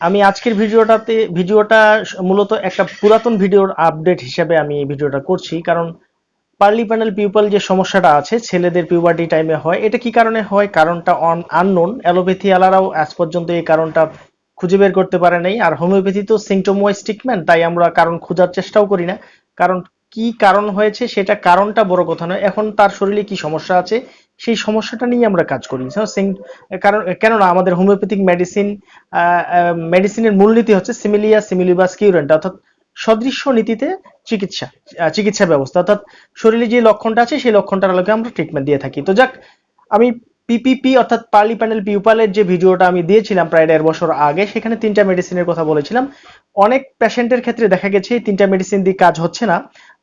আমি আজকের ভিডিওটাতে, ভিডিওটা মূলত একটা পুরাতন ভিডিওর আপডেট হিসেবে আমি এই ভিডিওটা করছি। কারণ পার্লি প্যানেল পিউপাল যে সমস্যাটা আছে, ছেলেদের পিউবার্টি টাইমে হয়, এটা কি কারণে হয়? কারণটা অন আননোন অ্যালোপ্যাথি আলারাও আজ পর্যন্ত এই কারণটা খুঁজে বের করতে পারে নাই। আর হোমিওপ্যাথি তো সিমটম ওয়াইজ ট্রিটমেন্ট তাই আমরা কারণ খোঁজার চেষ্টাও করি না। কারণ কি কারণ হয়েছে, সেটা কারণটা বড় কথা নয়। এখন তার শরীরে কি সমস্যা আছে সেই সমস্যাটা নিয়ে আমরা কাজ করি। কারণ, কেননা আমাদের হোমিওপ্যাথিক মেডিসিন মেডিসিনের মূলনীতি হচ্ছে সিমিলিয়া, সিমিলিবাস, কিউরেন্ট, অর্থাৎ সদৃশ্য নীতিতে চিকিৎসা চিকিৎসা ব্যবস্থা। অর্থাৎ শরীরে যে লক্ষণটা আছে, সেই লক্ষণটার আলোকে আমরা ট্রিটমেন্ট দিয়ে থাকি। তো যাক, আমি পিপিপি অর্থাৎ পার্লি প্যানেল পিউপালের যে ভিডিওটা আমি দিয়েছিলাম প্রায় দেড় বছর আগে, সেখানে তিনটা মেডিসিনের কথা বলেছিলাম। অনেক পেশেন্টের ক্ষেত্রে দেখা গেছে, এই তিনটা মেডিসিন দিয়ে কাজ হচ্ছে না।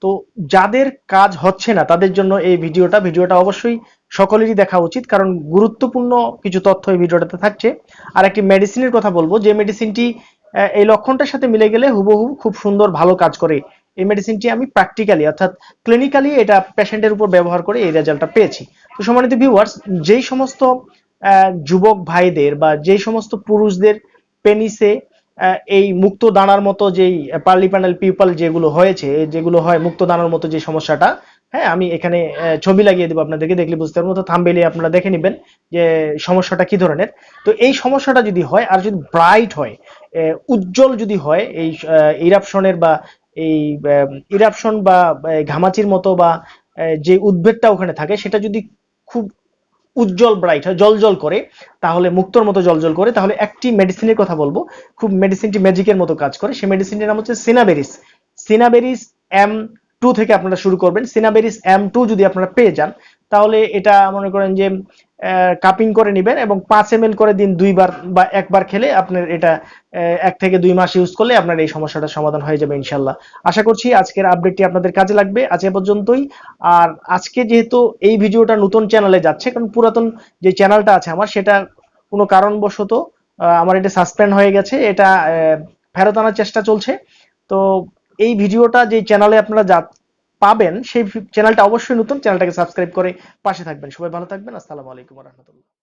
তো যাদের কাজ হচ্ছে না, তাদের জন্য এই ভিডিওটা ভিডিওটা অবশ্যই সকলেরই দেখা উচিত, কারণ গুরুত্বপূর্ণ কিছু তথ্য এই ভিডিওটাতে থাকছে। আর একটি মেডিসিনের কথা বলব, যে মেডিসিনটি এই লক্ষণটার সাথে মিলে গেলে হুবহু খুব সুন্দর ভালো কাজ করে। এই মেডিসিনটি আমি প্র্যাকটিক্যালি অর্থাৎ ক্লিনিক্যালি এটা পেশেন্টের উপর ব্যবহার করে এই রেজাল্টটা পেয়েছি। তো সম্মানিত ভিউয়ার্স যেই সমস্ত যুবক ভাইদের বা যেই সমস্ত পুরুষদের পেনিসে এই মুক্ত দানার মতো যেই, পার্লি প্যানেল, পিপল যেগুলো হয়েছে, যেগুলো হয় মুক্ত দানার মতো যে সমস্যাটা হ্যাঁ আমি এখানে ছবি লাগিয়ে দেবো আপনাদেরকে, দেখলে বুঝতে পারব তো থাম্বেলে আপনারা দেখে নেবেন যে সমস্যাটা কি ধরনের। তো এই সমস্যাটা যদি হয়, আর যদি ব্রাইট হয় উজ্জ্বল যদি হয়, এই ইরাপশনের বা এই ইরাপশন বা ঘামাচির মতো বা যে উদ্ভেদটা ওখানে থাকে, সেটা যদি খুব উজ্জ্বল ব্রাইট হয় জল জল করে, তাহলে মুক্তর মতো জল জল করে, তাহলে একটি মেডিসিনের কথা বলব। খুব মেডিসিনটি ম্যাজিকের মতো কাজ করে। সেই মেডিসিনটির নাম হচ্ছে সিনাবেরিস সিনাবেরিস এম টু থেকে আপনারা শুরু করবেন। সিনাবেরিস এম টু যদি আপনারা পেয়ে যান, তাহলে এটা মনে করেন যে কাপিং করে নেবেন এবং পাঁচ এম করে দিন দুইবার বা একবার খেলে আপনার এটা এক থেকে দুই মাস ইউজ করলে আপনার এই সমস্যাটার সমাধান হয়ে যাবে ইনশাল্লাহ আশা করছি আজকের আপডেটটি আপনাদের কাজে লাগবে। আজ এ পর্যন্তই। আর আজকে যেহেতু এই ভিডিওটা নতুন চ্যানেলে যাচ্ছে, কারণ পুরাতন যে চ্যানেলটা আছে আমার, সেটা কোনো কারণবশত আমার এটা সাসপেন্ড হয়ে গেছে। এটা ফেরত আনার চেষ্টা চলছে। তো এই ভিডিওটা যে চ্যানেলে আপনারা যা পাবেন, সেই চ্যানেলটা অবশ্যই নতুন চ্যানেলটাকে সাবস্ক্রাইব করে পাশে থাকবেন। সবাই ভালো থাকবেন। আসসালামু আলাইকুম রহমতুল্লাহ।